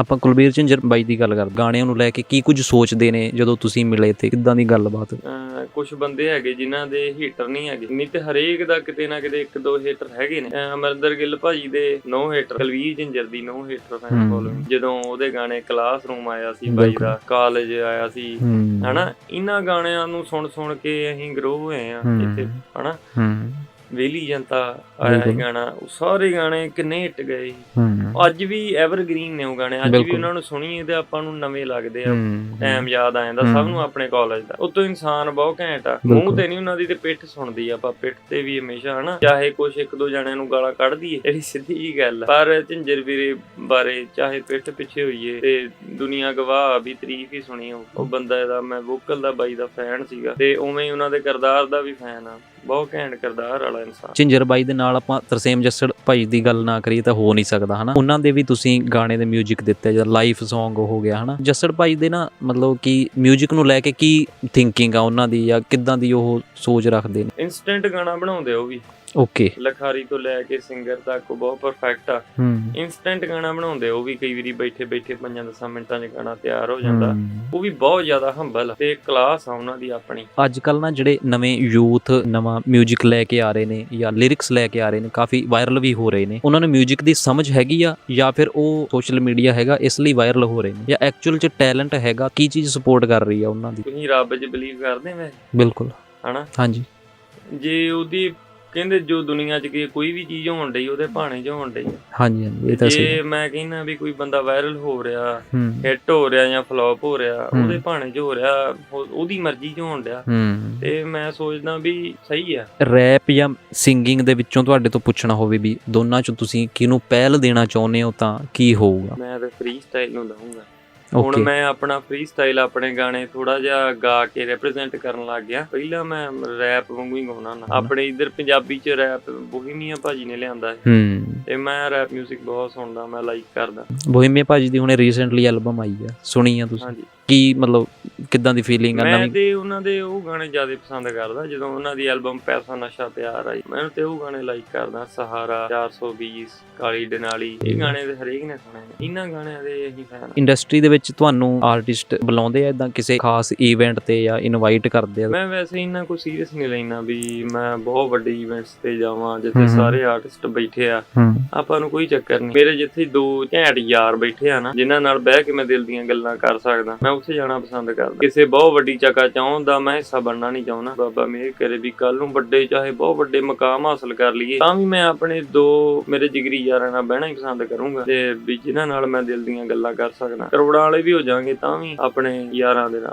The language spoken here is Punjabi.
ਆਪਾਂ ਕੁਲਬੀਰ ਝਿੰਜਰ ਬਾਈ ਦੀ ਗੱਲ ਕਰਦੇ ਗਾਣਿਆਂ ਨੂੰ ਲੈ ਕੇ ਕੀ ਕੁਝ ਸੋਚਦੇ ਨੇ ਜਦੋਂ ਤੁਸੀਂ ਮਿਲੇ ਤੇ ਕਿੱਦਾਂ ਦੀ ਗੱਲਬਾਤ? ਕੁਝ ਬੰਦੇ ਹੈਗੇ ਜਿਨ੍ਹਾਂ ਦੇ ਹੀਟਰ ਨਹੀਂ ਹੈਗੇ। ਨਹੀਂ ਤੇ ਹਰੇਕ ਦਾ ਕਿਤੇ ਨਾ ਕਿਤੇ ਇੱਕ ਦੋ ਹੀਟਰ ਹੈਗੇ ਨੇ। ਅਮਰਿੰਦਰ ਗਿੱਲ ਭਾਜੀ ਦੇ ਨੋ ਹੀਟਰ ਕਲਵੀਰ ਜਿੰਜਰ ਦੀ ਨੋ ਹੀਟਰ ਫੈਨ। ਫੋਲੋਇੰਗ ਜਦੋਂ ਉਹਦੇ ਗਾਣੇ ਕਲਾਸਰੂਮ ਆਇਆ ਸੀ ਬਾਈ। ਦਾ ਕਾਲਜ ਆਇਆ ਸੀ। ਹਨਾ? ਇਹਨਾਂ ਗਾਣਿਆਂ ਨੂੰ ਸੁਣ ਸੁਣ ਕੇ ਅਸੀਂ ਗਰੋ ਹੋਏ ਆ। ਇੱਥੇ ਹਨਾ? ਵੇਲੀ ਜਨਤਾ ਆਇਆ ਗਾਣਾ ਉਹ ਸਾਰੇ ਗਾਣੇ ਕਿੰਨੇ ਹਿੱਟ ਗਏ ਅੱਜ ਵੀ ਐਵਰਗ੍ਰੀਨ ਨੇ ਉਹ ਗਾਣੇ ਅੱਜ ਵੀ। ਉਹਨਾਂ ਨੂੰ ਸੁਣੀਏ ਤੇ ਆਪਾਂ ਨੂੰ ਨਵੇਂ ਲੱਗਦੇ ਆ। ਟਾਈਮ ਯਾਦ ਆ ਜਾਂਦਾ। ਸਭ ਨੂੰ ਆਪਣੇ ਕਾਲਜ ਦਾ। ਉਤੋਂ ਇਨਸਾਨ ਬਹੁਤ ਘੈਂਟ ਆ। ਮੂੰਹ ਤੇ ਨਹੀਂ ਉਹਨਾਂ ਦੀ ਤੇ ਪਿੱਠ ਸੁਣਦੀ ਆ ਆਪਾਂ ਪਿੱਠ ਤੇ ਵੀ ਹਮੇਸ਼ਾ ਹਨਾ। ਚਾਹੇ ਕੁਛ ਇੱਕ ਦੋ ਜਣਿਆਂ ਨੂੰ ਗਾਲਾਂ ਕੱਢ ਦਈਏ ਜਿਹੜੀ ਸਿੱਧੀ ਜੀ ਗੱਲ ਆ। ਪਰ ਝਿੰਜਰ ਵੀਰੇ ਬਾਰੇ ਚਾਹੇ ਪਿੱਠ ਪਿੱਛੇ ਹੋਈਏ ਤੇ ਦੁਨੀਆ ਗਵਾਹ ਵੀ ਤਾਰੀਫ ਹੀ ਸੁਣੀ ਉਹ ਬੰਦਾ ਦਾ ਮੈਂ ਵੋਕਲ ਦਾ ਬਾਈ ਦਾ ਫੈਨ ਸੀਗਾ ਤੇ ਉਵੇਂ ਹੀ ਉਹਨਾਂ ਦੇ ਕਿਰਦਾਰ ਦਾ ਵੀ ਫੈਨ ਆ। ਬਹੁਤ ਘੈਂਟ ਕਿਰਦਾਰ ਵਾਲਾ ਇਨਸਾਨ ਝਿੰਜਰ ਬਾਈ ਦੇ ਨਾਲ ਆਪਾਂ ਤਰਸੇਮ ਜੱਸੜ ਭਾਈ ਦੀ ਗੱਲ ਨਾ ਕਰੀਏ ਤਾਂ ਹੋ ਨਹੀਂ ਸਕਦਾ ਹਨਾ ਉਹਨਾਂ ਦੇ ਵੀ ਤੁਸੀਂ ਗਾਣੇ ਦੇ 뮤직 ਦਿੱਤੇ ਜਾਂ ਲਾਈਫ Song ਹੋ ਗਿਆ ਹਨਾ ਜੱਸੜ ਭਾਈ ਦੇ ਨਾ ਮਤਲਬ ਕਿ 뮤직 ਨੂੰ ਲੈ ਕੇ ਕੀ ਥਿੰਕਿੰਗ ਆ ਉਹਨਾਂ ਦੀ ਜਾਂ ਕਿੱਦਾਂ ਦੀ ਉਹ ਸੋਚ ਰੱਖਦੇ ਨੇ ਇਨਸਟੈਂਟ ਗਾਣਾ ਬਣਾਉਂਦੇ ਉਹ ਵੀ ਓਕੇ ਲਖਾਰੀ ਤੋਂ ਲੈ ਕੇ ਸਿੰਗਰ ਤੱਕ ਉਹ ਬਹੁਤ ਪਰਫੈਕਟ ਆ ਹੂੰ ਇਨਸਟੈਂਟ ਗਾਣਾ ਬਣਾਉਂਦੇ ਉਹ ਵੀ ਕਈ ਵਾਰੀ ਬੈਠੇ ਬੈਠੇ 5-10 ਮਿੰਟਾਂ 'ਚ ਗਾਣਾ ਤਿਆਰ ਹੋ ਜਾਂਦਾ ਹੂੰ। ਉਹ ਵੀ ਬਹੁਤ ਜ਼ਿਆਦਾ ਹੰਬਲ ਤੇ ਕਲਾਸ ਆ ਉਹਨਾਂ ਦੀ ਆਪਣੀ ਅੱਜ ਕੱਲ ਨਾ ਜਿਹੜੇ ਨਵੇਂ ਯੂਥ ਨਵਾਂ 뮤직 ਲੈ ਕੇ ਆ ਰਹੇ ਨੇ ਜਾਂ ਲਿਰਿਕਸ ਲੈ ਕੇ ਆ ਰਹੇ ਨੇ ਕਾਫੀ ਵਾਇਰਲ ਵੀ ਹੋ ਰਹੇ ਨੇ ਉਹਨਾਂ ਨੂੰ 뮤직 ਦੀ ਸਮਝ ਹੈਗੀ ਆ ਜਾਂ ਫਿਰ ਉਹ ਸੋਸ਼ਲ ਮੀਡੀਆ ਹੈਗਾ ਇਸ ਲਈ ਵਾਇਰਲ ਹੋ ਰਹੇ ਨੇ ਜਾਂ ਐਕਚੁਅਲ ਚ ਟੈਲੈਂਟ ਹੈਗਾ ਕੀ ਚੀਜ਼ ਸਪੋਰਟ ਕਰ ਰਹੀ ਆ ਉਹਨਾਂ ਦੀ ਤੁਸੀਂ ਰੱਬ 'ਚ ਬਲੀਵ ਕਰਦੇ ਮੈਂ ਬਿਲਕੁਲ ਹਨਾ ਹਾਂਜੀ ਜੇ ਉਹਦੀ ਕਹਿੰਦੇ ਜੋ ਦੁਨੀਆ 'ਚ ਕੀ ਕੋਈ ਵੀ ਚੀਜ਼ ਹੋਣ ਡਈ ਉਹਦੇ ਭਾਣੇ 'ਚ ਹੋਣ ਡਈ। ਹਾਂਜੀ ਹਾਂਜੀ ਇਹ ਤਾਂ ਸਹੀ ਜੇ ਮੈਂ ਕਹਿੰਦਾ ਵੀ ਕੋਈ ਬੰਦਾ ਵਾਇਰਲ ਹੋ ਰਿਹਾ ਹੂੰ। ਹਿੱਟ ਹੋ ਰਿਹਾ ਜਾਂ ਫਲॉप ਹੋ ਰਿਹਾ। ਉਹਦੇ ਭਾਣੇ 'ਚ ਹੋ ਰਿਹਾ ਉਹ- ਉਹਦੀ ਮਰਜ਼ੀ 'ਚ ਹੋਣ ਡਿਆ। ਹੂੰ। ਤੇ ਮੈਂ ਸੋਚਦਾ ਵੀ ਸਹੀ ਆ। ਰੈਪ ਜਾਂ ਸਿੰਗਿੰਗ ਦੇ ਵਿੱਚੋਂ ਤੁਹਾਡੇ ਤੋਂ ਪੁੱਛਣਾ ਹੋਵੇ ਵੀ ਦੋਨਾਂ ਚੋਂ ਤੁਸੀਂ ਕਿਹਨੂੰ ਪਹਿਲ ਦੇਣਾ ਚਾਹੁੰਦੇ ਹੋ ਤਾਂ ਕੀ ਹੋਊਗਾ? ਮੈਂ ਤਾਂ ਫ੍ਰੀ ਸਟਾਈਲ ਨੂੰ ਦਊਂਗਾ। ਹੁਣ ਮੈਂ ਆਪਣਾ ਫ੍ਰੀ ਸਟਾਈਲ ਆਪਣੇ ਗਾਣੇ ਥੋੜਾ ਜਿਹਾ ਗਾ ਕੇ ਰਿਪਰੈਜ਼ੈਂਟ ਕਰਨ ਲੱਗ ਗਿਆ। ਪਹਿਲਾਂ ਮੈਂ ਰੈਪ ਵਾਂਗੂ ਹੀ ਗਾਉਣਾ ਨਾ ਆਪਣੇ ਇਧਰ ਪੰਜਾਬੀ ਚ ਰੈਪ ਬੋਹੀਮੀਆ ਭਾਜੀ ਨੇ ਲਿਆਂਦਾ ਹੈ ਹੂੰ। ਤੇ ਮੈਂ ਰੈਪ 뮤직 ਬਹੁਤ ਸੁਣਦਾ ਮੈਂ ਲਾਈਕ ਕਰਦਾ। ਬੋਹੀਮੀਆ ਭਾਜੀ ਦੀ ਹੁਣੇ ਰੀਸੈਂਟਲੀ ਐਲਬਮ ਆਈ ਆ। ਸੁਣੀ ਆ ਤੁਸੀਂ? ਹਾਂਜੀ। ਕੀ ਮਤਲਬ ਕਿੱਦਾਂ ਦੀ ਫੀਲਿੰਗ ਆ ਮੈਂ ਨਵੀਂ? ਤੇ ਉਹਨਾਂ ਦੇ ਉਹ ਗਾਣੇ ਜ਼ਿਆਦਾ ਪਸੰਦ ਕਰਦਾ ਜਦੋਂ ਉਹਨਾਂ ਦੀ ਐਲਬਮ ਪੈਸਾ ਨਸ਼ਾ ਪਿਆਰ ਆਈ ਮੈਂ ਤੇ ਉਹ ਗਾਣੇ ਲਾਈਕ ਕਰਦਾ ਸਹਾਰਾ 420 ਕਾਲੀ ਡਨਾਲੀ ਇਹ ਗਾਣੇ ਤੇ ਹਰੇਕ ਨੇ ਸੁਣੇ ਨੇ ਇਹਨਾਂ ਗਾਣਿਆਂ ਦੇ ਅਸੀਂ ਫੈਨ ਇੰਡਸਟਰੀ ਦੇ ਵਿੱਚ ਤੁਹਾਨੂੰ ਆਰਟਿਸਟ ਬੁਲਾਉਂਦੇ ਆ ਇਦਾਂ ਕਿਸੇ ਖਾਸ ਇਵੈਂਟ ਤੇ ਜਾਂ ਇਨਵਾਈਟ ਕਰਦੇ ਆ? ਮੈਂ ਵੈਸੇ ਇੰਨਾ ਕੋਈ ਸੀਰੀਅਸ ਨਹੀਂ ਲੈਣਾ ਵੀ ਮੈਂ ਬਹੁਤ ਵੱਡੇ ਇਵੈਂਟਸ ਤੇ ਜਾਵਾਂ ਜਿੱਥੇ ਹਮ ਹਮ। ਸਾਰੇ ਆਰਟਿਸਟ ਬੈਠੇ ਆ। ਹੂੰ। ਆਪਾਂ ਨੂੰ ਕੋਈ ਚੱਕਰ ਨਹੀਂ। ਮੇਰੇ ਜਿੱਥੇ ਦੋ ਘੈਂਟ ਯਾਰ ਬੈਠੇ ਆ ਨਾ ਜਿਨ੍ਹਾਂ ਨਾਲ ਬਹਿ ਕੇ ਮੈਂ ਦਿਲ ਦੀਆਂ ਗੱਲਾਂ ਕਰ ਸਕਦਾ। ਮੈਂ ਉੱਥੇ ਜਾਣਾ ਪਸੰਦ ਕਰਦਾ। ਕਿਸੇ ਬਹੁਤ ਵੱਡੀ ਚੱਕਾ ਚਾਹੁੰਦਾ ਮੈਂ ਹਿੱਸਾ ਬਣਨਾ ਨਹੀਂ ਚਾਹੁੰਦਾ। ਬਾਬਾ ਮੇਰ ਕਰੇ ਵੀ ਕੱਲ ਨੂੰ ਵੱਡੇ ਚਾਹੇ ਬਹੁਤ ਵੱਡੇ ਮਕਾਮ ਹਾਸਲ ਕਰ ਲਈਏ, ਤਾਂ ਵੀ ਮੈਂ ਆਪਣੇ ਦੋ ਮੇਰੇ ਜਿਗਰੀ ਯਾਰਾਂ ਨਾਲ ਬਹਿਣਾ ਹੀ ਪਸੰਦ ਕਰੂੰਗਾ ਤੇ ਵੀ ਜਿਨ੍ਹਾਂ ਨਾਲ ਮੈਂ ਦਿਲ ਦੀਆਂ ਗੱਲਾਂ ਕਰ ਸਕਦਾ। ਕਰੋੜਾਂ ਵਾਲੇ ਵੀ ਹੋ ਜਾਾਂਗੇ ਤਾਂ ਵੀ ਆਪਣੇ ਯਾਰਾਂ ਦੇ ਨਾਲ।